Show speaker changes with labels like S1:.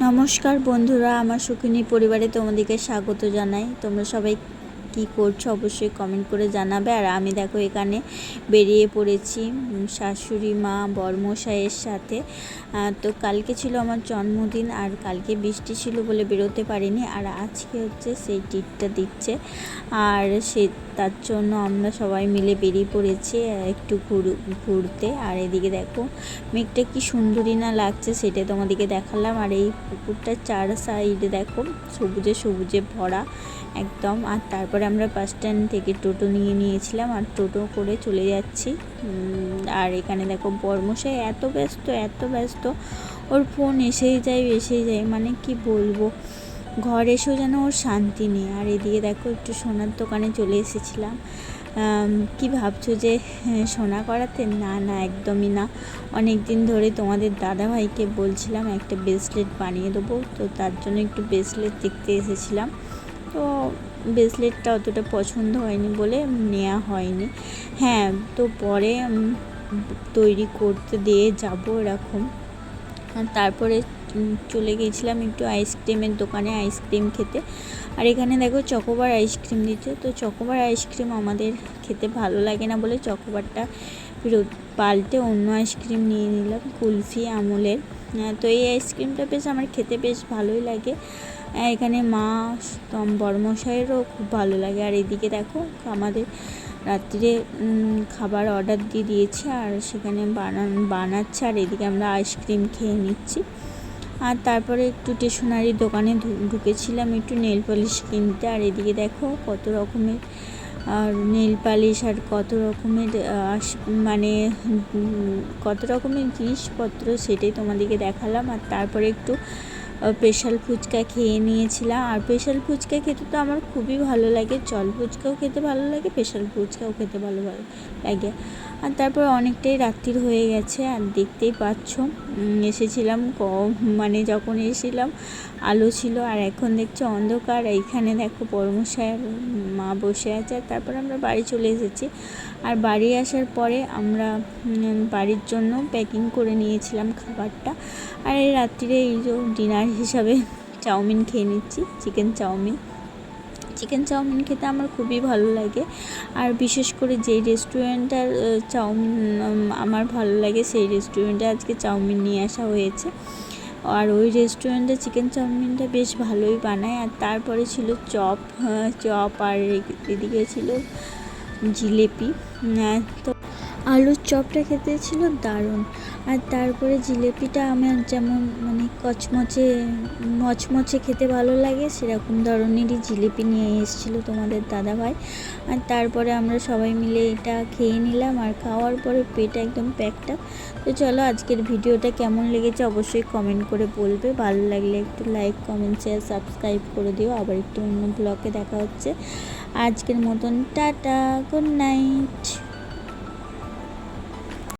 S1: নমস্কার বন্ধুরা আমার সুখিনী পরিবারে তোমাদেরকে স্বাগত জানাই। তোমরা সবাই কি করছ অবশ্যই কমেন্ট করে জানাবে। আর আমি দেখো এখানে বেরিয়ে পড়েছি শাশুড়ি মা বর্মশাইয়ের সাথে। তো কালকে ছিল আমার জন্মদিন আর কালকে বৃষ্টি ছিল বলে বেরোতে পারিনি। আর আজকে হচ্ছে সেই টিটটা দিচ্ছে। আর সে তার জন্য আমরা সবাই মিলে বেরিয়ে পড়েছি একটু ঘুর- ঘুরতে। আর এদিকে দেখো মেঘটা কি সুন্দরী না লাগছে সেটা তোমাদেরকে দেখালাম। আর এই পুকুরটার চার সাইডে দেখো সবুজে সবুজে ভরা একদম। আর তারপরে আমরা বাস স্ট্যান্ড থেকে টোটো নিয়ে নিয়েছিলাম আর টোটো করে চলে যাচ্ছি। আর এখানে দেখো বর্মশাই এত ব্যস্ত এত ব্যস্ত। ওর ফোন এসেই যায় এসেই যায়। মানে কি বলব? ঘর এসেও যেন ওর শান্তি নেই। আর এদিকে দেখো একটু সোনার দোকানে চলে এসেছিলাম। কি ভাবছ যে হ্যাঁ, সোনা করাতে? না না একদমই না। অনেক দিন ধরে তোমাদের দাদাভাইকে বলছিলাম একটা ব্রেসলেট বানিয়ে দেবো। তো তার জন্য একটু ব্রেসলেট দেখতে এসেছিলাম। তো ব্রেসলেটটা অতটা পছন্দ হয়নি বলে নেওয়া হয়নি। হ্যাঁ তো পরে তৈরি করতে দিয়ে যাব এরকম। তারপরে চলে গিয়েছিলাম একটু আইসক্রিমের দোকানে আইসক্রিম খেতে। আর এখানে দেখো চকোবার আইসক্রিম দিচ্ছে। তো চকোবার আইসক্রিম আমাদের খেতে ভালো লাগে না বলে চকোবারটা পাল্টে অন্য আইসক্রিম নিয়ে নিলাম, কুলফি আমলের। তো এই আইসক্রিমটা বেশ আমার খেতে বেশ ভালোই লাগে। এখানে মা তম বড়মশাইয়েরও খুব ভালো লাগে। আর এদিকে দেখো, আমাদের রাত্রিরে খাবার অর্ডার দিয়ে দিয়েছে আর সেখানে বানান বানাচ্ছে আর এদিকে আমরা আইসক্রিম খেয়ে নিচ্ছি। আর তারপরে একটু স্টেশনারি দোকানে ঢুকেছিলাম একটু নেল পলিশ কিনতে। আর এদিকে দেখো কত রকমের আর নেল পালিশ আর কত রকমের মানে কত রকমের জিনিসপত্র সেটাই তোমাদেরকে দেখালাম। আর তারপরে একটু স্পেশাল ফুচকা খেয়ে নিয়েছিলাম। আর স্পেশাল ফুচকা খেতে তো আমার খুবই ভালো লাগে। জল ফুচকাও খেতে ভালো লাগে, স্পেশাল ফুচকাও খেতে ভালো ভালো লাগে। আর তারপর অনেকটাই রাত্রির হয়ে গেছে, আর দেখতেই পাচ্ছ এসেছিলাম ক- মানে যখন এসেছিলাম, আলো ছিল, আর এখন দেখছ অন্ধকার। এইখানে দেখো পরমশাই মা বসে আছে, আর তারপর আমরা বাড়ি চলে এসেছি। আর বাড়ি আসার পরে আমরা বাড়ির জন্য প্যাকিং করে নিয়েছিলাম খাবারটা। আর এই রাত্রিরে এই যে ডিনার হিসাবে চাউমিন খেয়ে নিচ্ছি, চিকেন চাউমিন। চিকেন চাউমিন খেতে আমার খুবই ভালো লাগে। আর বিশেষ করে যেই রেস্টুরেন্টটার চাউমিন আমার ভালো লাগে সেই রেস্টুরেন্টে আজকে চাউমিন নিয়ে আসা হয়েছে। আর ওই রেস্টুরেন্টে চিকেন চাউমিনটা বেশ ভালোই বানায়। আর তারপরে ছিল চপ চপ আর এদিকে ছিল জিলেপি। তো আলুর চপটা খেতে ছিল দারুণ। আর তারপরে জিলেপিটা আমার যেমন মানে কচমচে, মচমচে খেতে ভালো লাগে, সেরকম ধরনেরই জিলিপি নিয়ে এসেছিল তোমাদের দাদাভাই। আর তারপরে আমরা সবাই মিলে এটা খেয়ে নিলাম আর খাওয়ার পরে পেট একদম প্যাকটা তো চলো আজকের ভিডিওটা কেমন লেগেছে অবশ্যই কমেন্ট করে বলবে। ভালো লাগলে একটু লাইক কমেন্ট শেয়ার সাবস্ক্রাইব করে দিও। আবার একটু অন্য ব্লগে দেখা হচ্ছে। আজকের মতন টাটা গুড নাইট